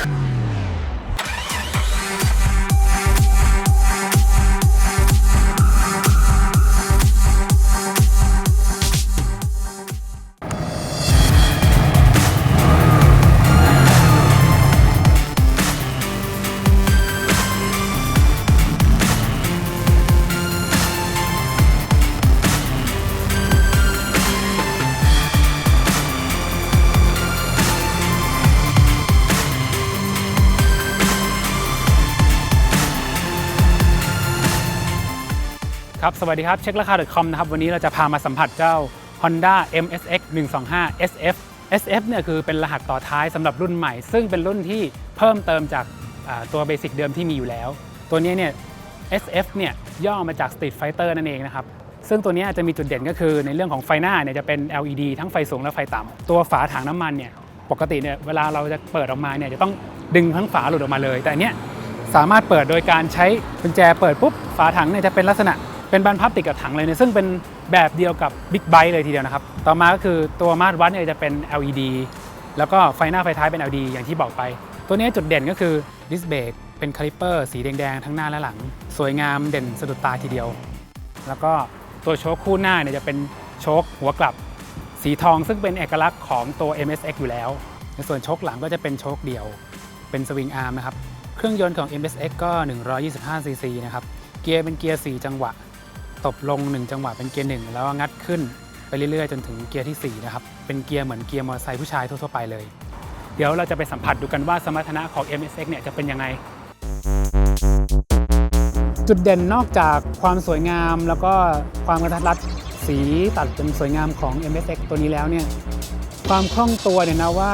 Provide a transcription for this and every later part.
Mm-hmm. ครับ สวัสดีครับ เช็คราคา .com นะครับ วันนี้เราจะพามาสัมผัสเจ้า Honda MSX 125 SF SF เนี่ยคือเป็นรหัสต่อท้ายสำหรับรุ่นใหม่ ซึ่งเป็นรุ่นที่เพิ่มเติมจากตัวเบสิกเดิมที่มีอยู่แล้ว ตัวนี้เนี่ย SF เนี่ยย่อมาจาก Street Fighter นั่นเองนะครับ ซึ่งตัวนี้จะมีจุดเด่นก็คือในเรื่องของไฟหน้าเนี่ยจะเป็น LED ทั้งไฟสูงและไฟต่ำตัวฝาถังน้ำมันเนี่ยปกติเนี่ยเวลาเราจะเปิดออกมาเนี่ยจะต้องดึงทั้งฝาหลุดออกมาเลย แต่อันเนี้ยสามารถเปิดโดยการใช้กุญแจเปิดปุ๊บฝาถังเนี่ยจะเป็นลักษณะ เป็นบานพับติดกับถังเลยเนี่ยซึ่งเป็นแบบเดียวกับบิ๊กไบค์เลยทีเดียวนะครับ ต่อมาก็คือตัวมาตรวัดเนี่ยจะเป็น LED แล้วก็ไฟหน้าไฟท้ายเป็น LED อย่างที่บอกไป ตัวนี้จุดเด่นก็คือดิสเบรกเป็นคาลิปเปอร์สีแดงๆ ทั้งหน้าและหลัง สวยงามเด่นสะดุดตาทีเดียว แล้วก็ตัวโชคคู่หน้าเนี่ยจะเป็นโชคหัวกลับ สีทองซึ่งเป็นเอกลักษณ์ของตัว MSX อยู่แล้ว ในส่วนโชคหลังก็จะเป็นโชคเดี่ยว เป็นสวิงอาร์มนะครับ เครื่องยนต์ของ MSX ก็ 125ซีซีนะครับ เกียร์เป็นเกียร์ 4 จังหวะ ตบลง 1 จังหวะเป็นเกียร์1แล้วงัดขึ้นไปเรื่อยๆ จนถึงเกียร์ที่ 4 นะครับ เป็นเกียร์เหมือนเกียร์มอเตอร์ไซค์ผู้ชายทั่วๆไปเลย เดี๋ยวเราจะไปสัมผัสดูกันว่าสมรรถนะของ MSX เนี่ยจะเป็นยังไง จุดเด่นนอกจากความสวยงามแล้วก็ความกระทัดรัดสีตัดเป็นสวยงามของ MSX ตัวนี้แล้วเนี่ยความคล่องตัวเนี่ยนะว่า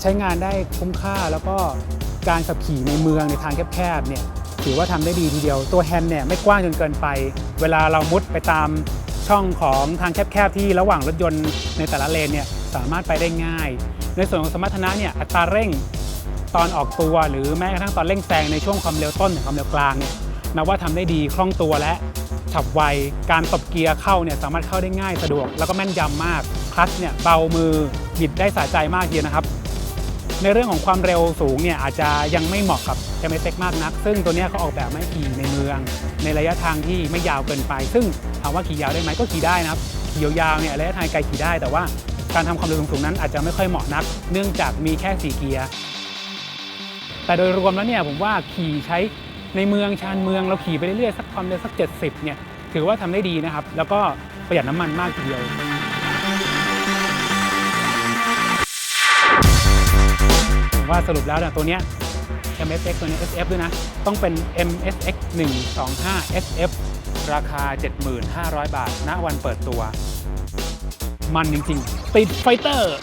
ใช้งานได้คุ้มค่าแล้วก็การขับขี่ในเมืองในทางแคบๆเนี่ย ถือว่าทำได้ดีทีเดียว ตัวแฮนด์เนี่ยไม่กว้างจนเกินไป เวลาเรามุดไปตามช่องของทางแคบๆที่ระหว่างรถยนต์ในแต่ละเลนเนี่ยสามารถไปได้ง่าย ในส่วนของสมรรถนะเนี่ยอัตราเร่งตอนออกตัวหรือแม้กระทั่งตอนเร่งแซงในช่วงความเร็วต้นถึงความเร็วกลางเนี่ยนับว่าทำได้ดีคล่องตัวและฉับไว การตบเกียร์เข้าเนี่ยสามารถเข้าได้ง่ายสะดวก แล้วก็แม่นยำมาก คลัตช์เนี่ยเบามือบิดได้สะใจมากทีเดียนะครับ ในเรื่องของความเร็วสูงเนี่ยอาจจะยังไม่เหมาะกับ m s x มากนัก ซึ่งตัวนี้เขาออกแบบไม่ขี่ในเมือง ในระยะทางที่ไม่ยาวเกินไป ซึ่งถามว่าขี่ยาวได้ไหมก็ขี่ได้นะครับขี่ยาวๆเนี่ยระยะทางไกลขี่ได้ แต่ว่าการทำความเร็วสูงๆนั้นอาจจะไม่ค่อยเหมาะนัก เนื่องจากมีแค่สี่เกียร์แต่โดยรวมแล้วเนี่ยผมว่าขี่ใช้ในเมืองชานเมืองเราขี่ไปเรื่อยๆสักความเร็วสัก 70เนี่ยถือว่าทำได้ดีนะครับแล้วก็ประหยัดน้ำมันมากทีเดียว ว่าสรุปแล้วเนี่ยตัวเนี้ย MSX ตัวนี้ SF ด้วยนะ ต้องเป็น MSX 125 SF ราคา 7,500 บาท ณ วันเปิดตัว มันจริง ๆ ติดไฟเตอร์